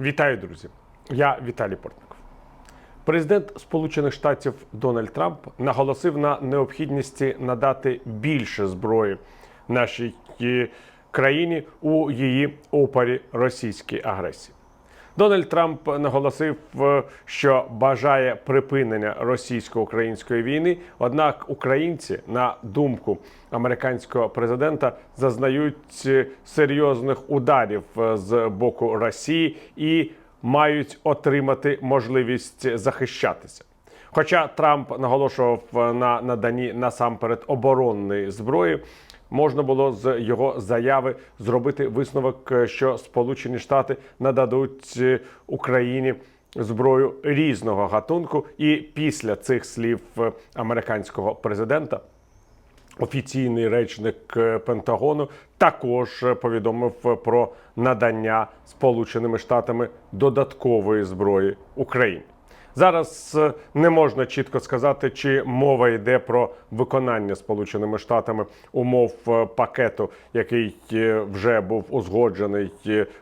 Вітаю, друзі! Я Віталій Портников. Президент Сполучених Штатів Дональд Трамп наголосив на необхідності надати більше зброї нашій е, країні у її опорі російській агресії. Дональд Трамп наголосив, е, що бажає припинення російсько-української війни. Однак українці, на думку американського президента, зазнають е, серйозних ударів е, з боку Росії і мають отримати можливість захищатися. Хоча Трамп наголошував на наданні насамперед оборонної зброї, можна було з його заяви зробити висновок, що Сполучені Штати нададуть е, Україні зброю різного гатунку. І після цих слів е, американського президента офіційний речник е, Пентагону також е, повідомив про надання Сполученими Штатами додаткової зброї Україні. Зараз е, не можна чітко сказати, чи мова йде про виконання Сполученими Штатами умов е, пакету, який е, вже був узгоджений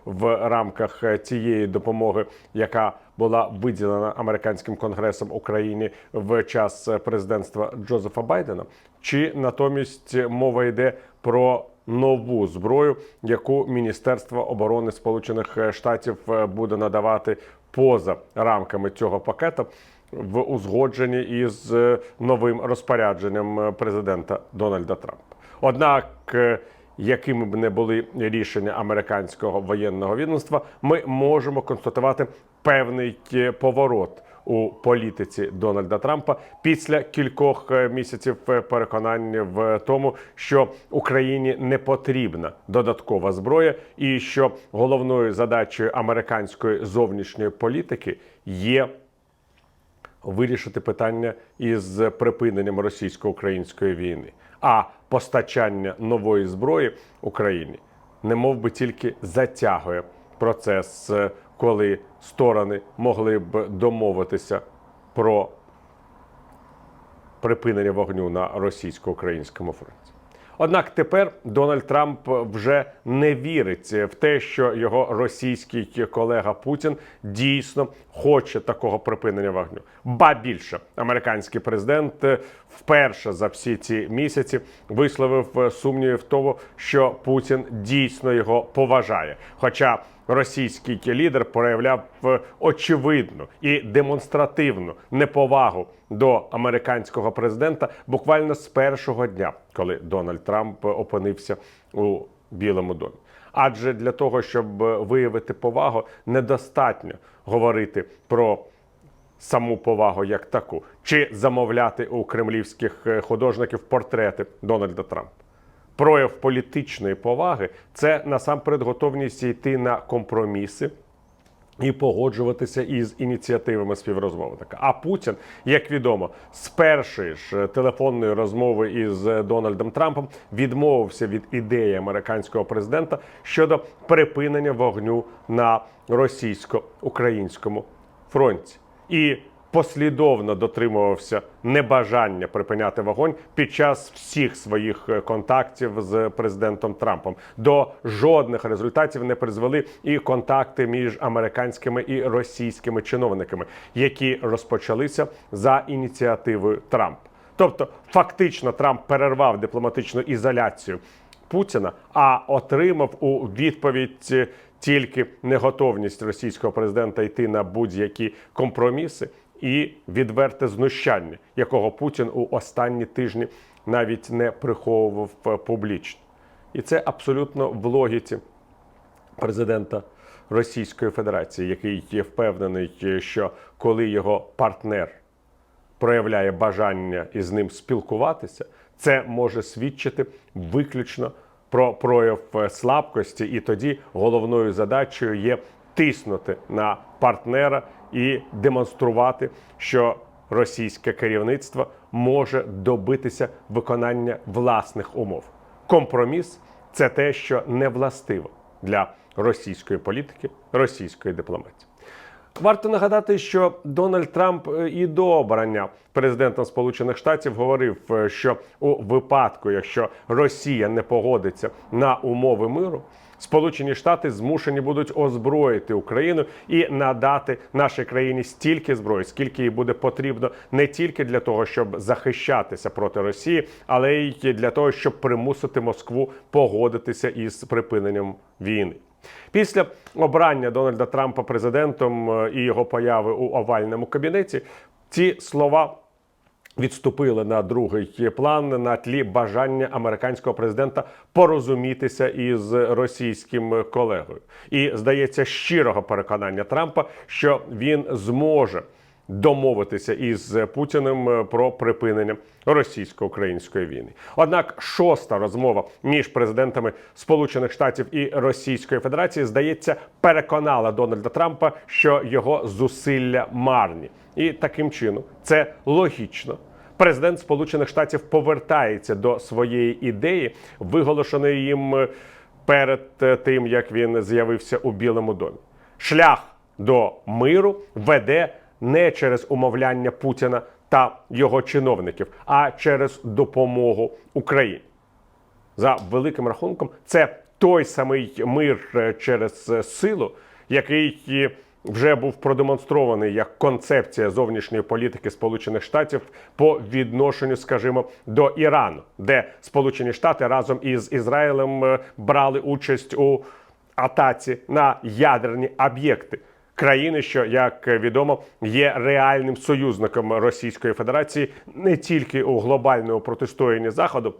в рамках цієї допомоги, яка була виділена американським конгресом Україні в час президентства Джозефа Байдена, чи натомість мова йде про нову зброю, яку Міністерство оборони Сполучених Штатів е, буде надавати поза рамками цього пакету в узгодженні із е, новим розпорядженням е, президента Дональда Трампа. Однак, е, якими б не були рішення американського воєнного відомства, ми можемо констатувати певний е, поворот у політиці Дональда Трампа після кількох е, місяців е, переконання в тому, що Україні не потрібна додаткова зброя, і що головною задачею американської зовнішньої політики є вирішити питання із припиненням російсько-української війни, а постачання нової зброї Україні не мов би тільки затягує процес, е, коли сторони могли б домовитися про припинення вогню на російсько-українському фронті. Однак тепер Дональд Трамп вже не вірить в те, що його російський колега Путін дійсно хоче такого припинення вогню. Ба більше американський президент вперше за всі ці місяці висловив сумніви в тому, що Путін дійсно його поважає. Хоча російський лідер проявляв очевидну і демонстративну неповагу до американського президента буквально з першого дня, коли Дональд Трамп опинився у Білому домі. Адже для того, щоб виявити повагу, недостатньо говорити про саму повагу як таку, чи замовляти у кремлівських е, художників портрети Дональда Трампа. Прояв політичної поваги це насамперед готовність йти на компроміси і погоджуватися із ініціативами співрозмовника. А Путін, як відомо, з першої ж е, телефонної розмови із е, Дональдом Трампом відмовився від ідеї американського президента щодо припинення вогню на російсько-українському фронті. І послідовно дотримувався небажання припиняти вогонь під час всіх своїх е, контактів з президентом Трампом. До жодних результатів не призвели і контакти між американськими і російськими чиновниками, які розпочалися за ініціативою Трампа. Тобто, фактично, Трамп перервав дипломатичну ізоляцію Путіна, а отримав у відповідь е, тільки неготовність російського президента йти на будь-які компроміси і відверте знущання, якого Путін у останні тижні навіть не приховував публічно. І це абсолютно в логіці президента Російської Федерації, який є впевнений, що коли його партнер проявляє бажання із ним спілкуватися, це може свідчити виключно про прояв слабкості, і тоді головною задачею є тиснути на партнера і демонструвати, що російське керівництво може добитися виконання власних умов. Компроміс це те, що не властиво для російської політики, російської дипломатії. Варто нагадати, що Дональд Трамп е, і до обрання президентом Сполучених Штатів говорив, е, що у випадку, якщо Росія не погодиться на умови миру, Сполучені Штати змушені будуть озброїти Україну і надати нашій країні стільки зброї, скільки їй буде потрібно не тільки для того, щоб захищатися проти Росії, але й для того, щоб примусити Москву погодитися із припиненням війни. Після обрання Дональда Трампа президентом е, і його появи у овальному кабінеті ці слова відступили на другий план на тлі бажання американського президента порозумітися із російським колегою. І здається, щирого переконання Трампа, що він зможе домовитися із Путіним е, про припинення російсько-української війни. Однак шоста розмова між президентами Сполучених Штатів і Російської Федерації здається переконала Дональда Трампа, що його зусилля марні, і таким чином це логічно. Президент Сполучених Штатів повертається до своєї ідеї, виголошеної їм е, перед е, тим, як він з'явився у Білому домі. Шлях до миру веде не через умовляння Путіна та його чиновників, а через допомогу Україні. За великим рахунком, це той самий мир е, через е, силу, який е, вже був продемонстрований як концепція зовнішньої політики Сполучених Штатів по відношенню, скажімо, до Ірану, де Сполучені Штати разом із Ізраїлем брали участь у атаці на ядерні об'єкти. Країни, що як відомо є реальним союзником Російської Федерації не тільки у глобальному протистоянні Заходу,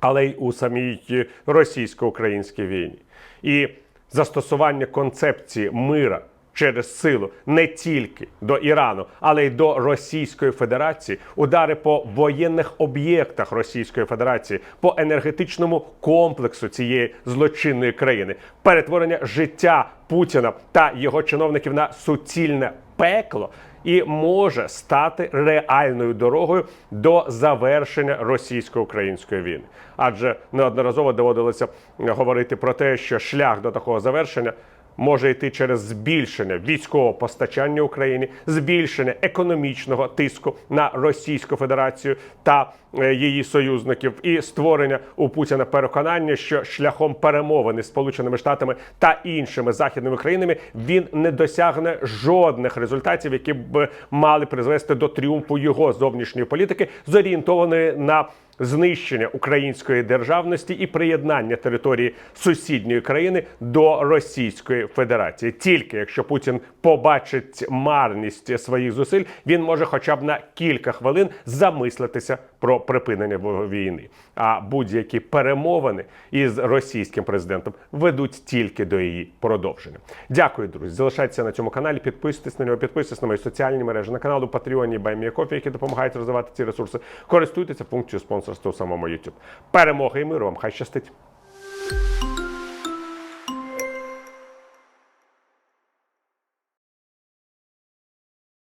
але й у самій російсько-українській війні. І застосування концепції мира через силу не тільки до Ірану, але й до Російської Федерації, удари по воєнних об'єктах Російської Федерації, по енергетичному комплексу цієї злочинної країни, перетворення життя Путіна та його чиновників на суцільне пекло і може стати реальною дорогою до завершення російсько-української війни. Адже неодноразово доводилося говорити про те, що шлях до такого завершення. Може йти через збільшення військового постачання Україні, збільшення економічного тиску на Російську Федерацію та е, її союзників, і створення у Путіна переконання, що шляхом перемовини з Сполученими Штатами та іншими західними країнами він не досягне жодних результатів, які б мали призвести до тріумфу його зовнішньої політики, зорієнтованої на знищення української державності і приєднання території сусідньої країни до Російської Федерації. Тільки якщо Путін побачить марність своїх зусиль, він може хоча б на кілька хвилин замислитися про припинення війни. А будь-які перемовини із російським президентом ведуть тільки до її продовження. Дякую, друзі. Залишайтеся на цьому каналі, підписуйтесь на нього, підписуйтесь на мої соціальні мережі на каналу Патреоні Байміякофі, які допомагають розвивати ці ресурси. Користуйтеся функцією спонсорства у самому YouTube. Перемоги і миру вам! Хай щастить!